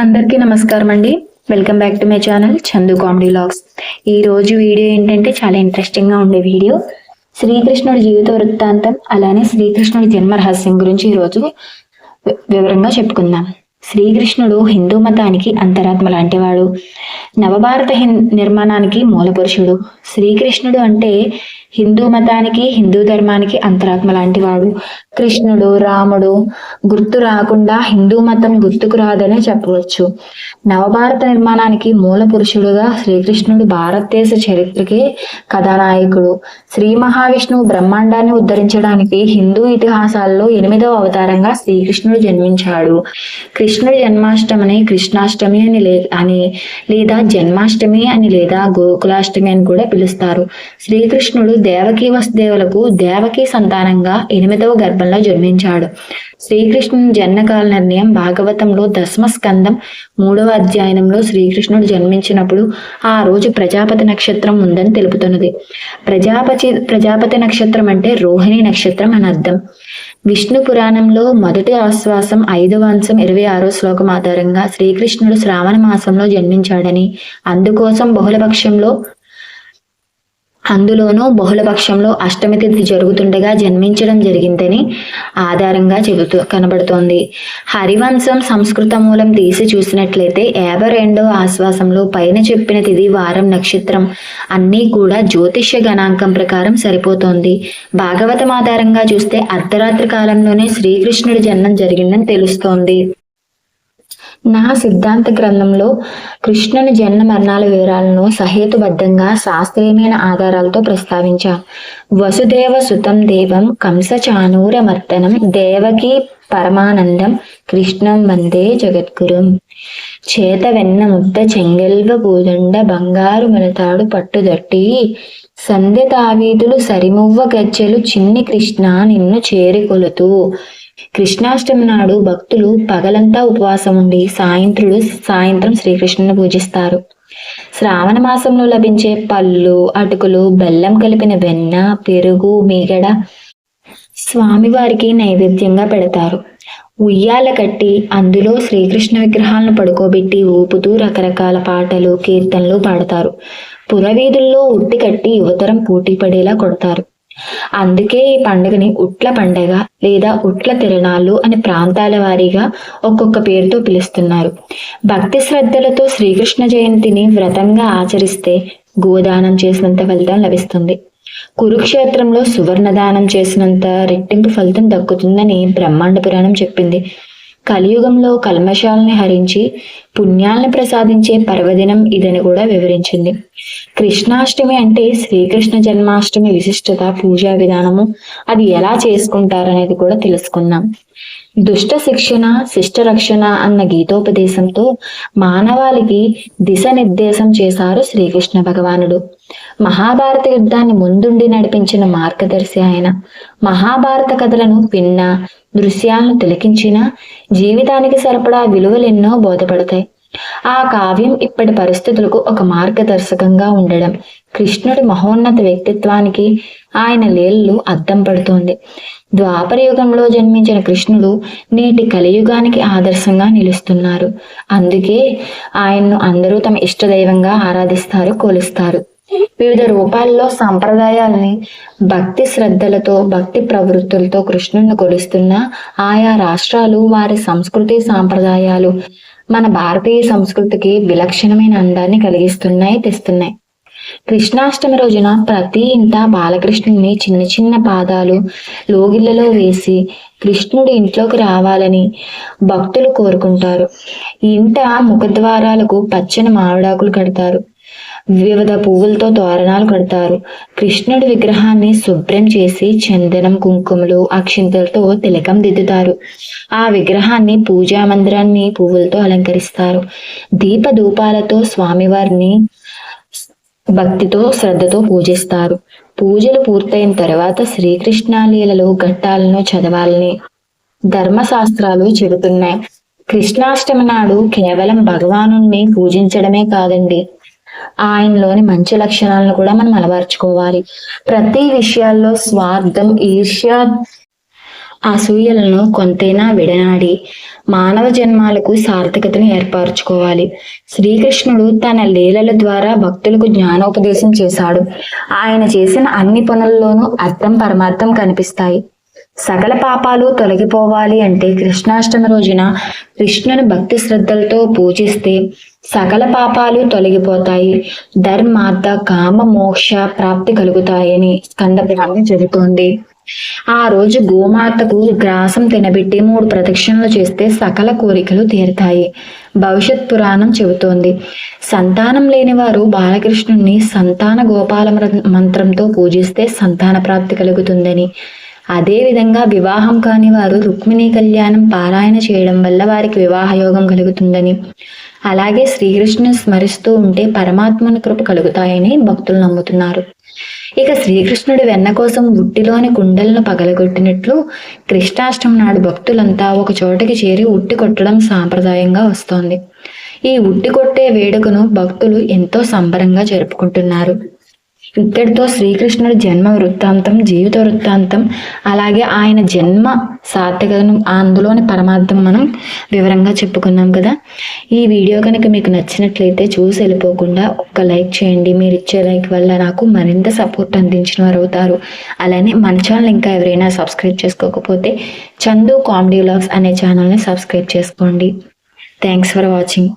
అందరికీ నమస్కారం అండి. Welcome back to my channel Chandu comedy logs ఈ రోజు వీడియో ఏంటంటే చాలా ఇంట్రెస్టింగ్గా ఉండే వీడియో. శ్రీకృష్ణుడి జీవిత వృత్తాంతం అలానే శ్రీకృష్ణుడి జన్మ రహస్యం గురించి ఈరోజు వివరంగా చెప్పుకుందాం. శ్రీకృష్ణుడు హిందూ మతానికి అంతరాత్మ లాంటివాడు. నవభారత హిం నిర్మాణానికి మూలపురుషుడు. శ్రీకృష్ణుడు అంటే హిందూ మతానికి హిందూ ధర్మానికి అంతరాత్మ లాంటివాడు. కృష్ణుడు రాముడు గుర్తు రాకుండా హిందూ మతం గుర్తుకు రాదనే చెప్పవచ్చు. నవభారత నిర్మాణానికి మూల పురుషుడుగా శ్రీకృష్ణుడు భారతదేశ చరిత్రకే కథానాయకుడు. శ్రీ మహావిష్ణువు బ్రహ్మాండాన్ని ఉద్ధరించడానికి హిందూ ఇతిహాసాల్లో ఎనిమిదవ అవతారంగా శ్రీకృష్ణుడు జన్మించాడు. కృష్ణుడి జన్మాష్టమిని కృష్ణాష్టమి అని లే అని లేదా జన్మాష్టమి అని లేదా గోకులాష్టమి అని కూడా పిలుస్తారు. శ్రీకృష్ణుడు దేవకీ వసుదేవులకు దేవకీ సంతానంగా ఎనిమిదవ గర్భంలో జన్మించాడు. శ్రీకృష్ణుని జన్మకాల నిర్ణయం భాగవతంలో దశమ స్కందం మూడవ అధ్యయనంలో శ్రీకృష్ణుడు జన్మించినప్పుడు ఆ రోజు ప్రజాపతి నక్షత్రం ఉందని తెలుపుతున్నది. ప్రజాపతి ప్రజాపతి నక్షత్రం అంటే రోహిణి నక్షత్రం అని అర్థం. విష్ణు పురాణంలో మొదటి ఆశ్వాసం ఐదవ అంశం ఇరవై ఆరో శ్లోకం ఆధారంగా శ్రీకృష్ణుడు శ్రావణ మాసంలో జన్మించాడని అందుకోసం బహుళపక్షంలో అందులోనూ బహుళపక్షంలో అష్టమి తిథి జరుగుతుండగా జన్మించడం జరిగిందని ఆధారంగా చెబుతూ కనబడుతోంది. హరివంశం సంస్కృత మూలం తీసి చూసినట్లయితే యాభై రెండో ఆశ్వాసంలో పైన చెప్పిన తిథి వారం నక్షత్రం. అన్నీ కూడా జ్యోతిష్య గణాంకం ప్రకారం సరిపోతోంది. భాగవతం ఆధారంగా చూస్తే అర్ధరాత్రి కాలంలోనే శ్రీకృష్ణుడి జన్మం జరిగిందని తెలుస్తోంది. నా సిద్ధాంత గ్రంథంలో కృష్ణుని జన్మ మరణాల వివరాలను సహేతుబద్ధంగా శాస్త్రీయమైన ఆధారాలతో ప్రస్తావించా. వసుదేవ సుతం దేవం కంస చానూర మర్దనం దేవకి పరమానందం కృష్ణం వందే జగద్గురుం. చేత వెన్న ముద్ద చెంగెల్వ పూదండ బంగారు మలతాడు పట్టుదట్టి సంధ్య తావీదులు సరిమువ్వ గజ్జెలు చిన్ని కృష్ణ నిన్ను చేరికొలుతూ కృష్ణాష్టమి నాడు భక్తులు పగలంతా ఉపవాసం ఉండి సాయంత్రుడు సాయంత్రం శ్రీకృష్ణుని పూజిస్తారు. శ్రావణ మాసంలో లభించే పళ్ళు అటుకులు బెల్లం కలిపిన వెన్న పెరుగు మీగడ స్వామివారికి నైవేద్యంగా పెడతారు. ఉయ్యాల కట్టి అందులో శ్రీకృష్ణ విగ్రహాలను పడుకోబెట్టి ఊపుతూ రకరకాల పాటలు కీర్తనలు పాడతారు. పురవీధుల్లో ఉట్టి కట్టి యువతరం పోటీ పడేలా కొడతారు. అందుకే ఈ పండుగని ఉట్ల పండగ లేదా ఉట్ల తిరణాలు అనే ప్రాంతాల వారీగా ఒక్కొక్క పేరుతో పిలుస్తున్నారు. భక్తి శ్రద్ధలతో శ్రీకృష్ణ జయంతిని వ్రతంగా ఆచరిస్తే గోదానం చేసినంత ఫలితం లభిస్తుంది. కురుక్షేత్రంలో సువర్ణదానం చేసినంత రెట్టింపు ఫలితం దక్కుతుందని బ్రహ్మాండ పురాణం చెప్పింది. కలియుగంలో కల్మషాలని హరించి పుణ్యాలను ప్రసాదించే పర్వదినం ఇదని కూడా వివరించింది. కృష్ణాష్టమి అంటే శ్రీకృష్ణ జన్మాష్టమి విశిష్టత పూజా విధానము. అది ఎలా చేసుకుంటారనేది కూడా తెలుసుకుందాం. దుష్ట శిక్షణ శిష్ట రక్షణ అన్న గీతోపదేశంతో మానవాళికి దిశనిర్దేశం చేశారు శ్రీకృష్ణ భగవానుడు. మహాభారత యుద్ధాన్ని ముందుండి నడిపించిన మార్గదర్శి ఆయన. మహాభారత కథలను విన్నా దృశ్యాలను తిలకించిన జీవితానికి సరిపడా విలువలెన్నో బోధపడతాయి. ఆ కావ్యం ఇప్పటి పరిస్థితులకు ఒక మార్గదర్శకంగా ఉండడం కృష్ణుడి మహోన్నత వ్యక్తిత్వానికి ఆయన లేళ్ళు అద్దం పడుతోంది. ద్వాపర యుగంలో జన్మించిన కృష్ణుడు నేటి కలియుగానికి ఆదర్శంగా నిలుస్తున్నారు. అందుకే ఆయన్ను అందరూ తమ ఇష్టదైవంగా ఆరాధిస్తారు కొలుస్తారు. వివిధ రూపాల్లో సాంప్రదాయాల్ని భక్తి శ్రద్ధలతో భక్తి ప్రవృత్తులతో కృష్ణుని కొలుస్తున్న ఆయా రాష్ట్రాలు వారి సంస్కృతి సాంప్రదాయాలు మన భారతీయ సంస్కృతికి విలక్షణమైన అందాన్ని కలిగిస్తున్నాయి తెస్తున్నాయి. కృష్ణాష్టమి రోజున ప్రతి ఇంట బాలకృష్ణుని చిన్న చిన్న పాదాలు లోగిళ్ళలో వేసి కృష్ణుడు ఇంట్లోకి రావాలని భక్తులు కోరుకుంటారు. ఇంట ముఖద్వారాలకు పచ్చని మామిడాకులు కడతారు. వివిధ పువ్వులతో తోరణాలు కడతారు. కృష్ణుడి విగ్రహాన్ని శుభ్రం చేసి చందనం కుంకుమలు అక్షింతలతో తిలకం దిద్దుతారు. ఆ విగ్రహాన్ని పూజా మందిరాన్ని పువ్వులతో అలంకరిస్తారు. దీప ధూపాలతో స్వామివారిని భక్తితో శ్రద్ధతో పూజిస్తారు. పూజలు పూర్తయిన తర్వాత శ్రీకృష్ణాలీలలో ఘట్టాలను చదవాలని ధర్మశాస్త్రాలు చెబుతున్నాయి. కృష్ణాష్టమి నాడు కేవలం భగవాను పూజించడమే కాదండి. ఆయనలోని మంచి లక్షణాలను కూడా మనం అలవర్చుకోవాలి. ప్రతి విషయాల్లో స్వార్థం ఈర్ష్య అసూయలను కొంతైనా విడనాడి మానవ జన్మాలకు సార్థకతను ఏర్పరచుకోవాలి. శ్రీకృష్ణుడు తన లీలల ద్వారా భక్తులకు జ్ఞానోపదేశం చేశాడు. ఆయన చేసిన అన్ని పనుల్లోనూ అర్థం పరమార్థం కనిపిస్తాయి. సకల పాపాలు తొలగిపోవాలి అంటే కృష్ణాష్టమి రోజున కృష్ణుని భక్తి శ్రద్ధలతో పూజిస్తే సకల పాపాలు తొలగిపోతాయి. ధర్మార్థ కామ మోక్ష ప్రాప్తి కలుగుతాయని స్కంద పురాణం చెబుతోంది. ఆ రోజు గోమాతకు గ్రాసం తినబెట్టి మూడు ప్రదక్షిణలు చేస్తే సకల కోరికలు తీరుతాయి. భవిష్యత్ పురాణం చెబుతోంది. సంతానం లేని వారు బాలకృష్ణుణ్ణి సంతాన గోపాల మంత్రంతో పూజిస్తే సంతాన ప్రాప్తి కలుగుతుందని. అదేవిధంగా వివాహం కాని వారు రుక్మిణీ కళ్యాణం పారాయణ చేయడం వల్ల వారికి వివాహయోగం కలుగుతుందని. అలాగే శ్రీకృష్ణుని స్మరిస్తూ ఉంటే పరమాత్మని కృప కలుగుతాయని భక్తులు నమ్ముతున్నారు. ఇక శ్రీకృష్ణుడి వెన్న కోసం ఉట్టిలోని కుండలను పగలగొట్టినట్లు కృష్ణాష్టమి నాడు భక్తులంతా ఒక చోటకి చేరి ఉట్టి కొట్టడం సాంప్రదాయంగా వస్తోంది. ఈ ఉట్టి కొట్టే వేడుకను భక్తులు ఎంతో సంబరంగా జరుపుకుంటున్నారు. ఇక్కడితో శ్రీకృష్ణుడి జన్మ వృత్తాంతం జీవిత వృత్తాంతం అలాగే ఆయన జన్మ సార్థకతను అందులోని పరమార్థం మనం వివరంగా చెప్పుకున్నాం కదా. ఈ వీడియో కనుక మీకు నచ్చినట్లయితే చూసి వెళ్ళిపోకుండా ఒక్క లైక్ చేయండి. మీరు ఇచ్చే లైక్ వల్ల నాకు మరింత సపోర్ట్ అందించిన వారు అవుతారు. అలానే మన ఛానల్ ఇంకా ఎవరైనా సబ్స్క్రైబ్ చేసుకోకపోతే చందు కామెడీ వ్లాగ్స్ అనే ఛానల్ని సబ్స్క్రైబ్ చేసుకోండి. Thanks for watching.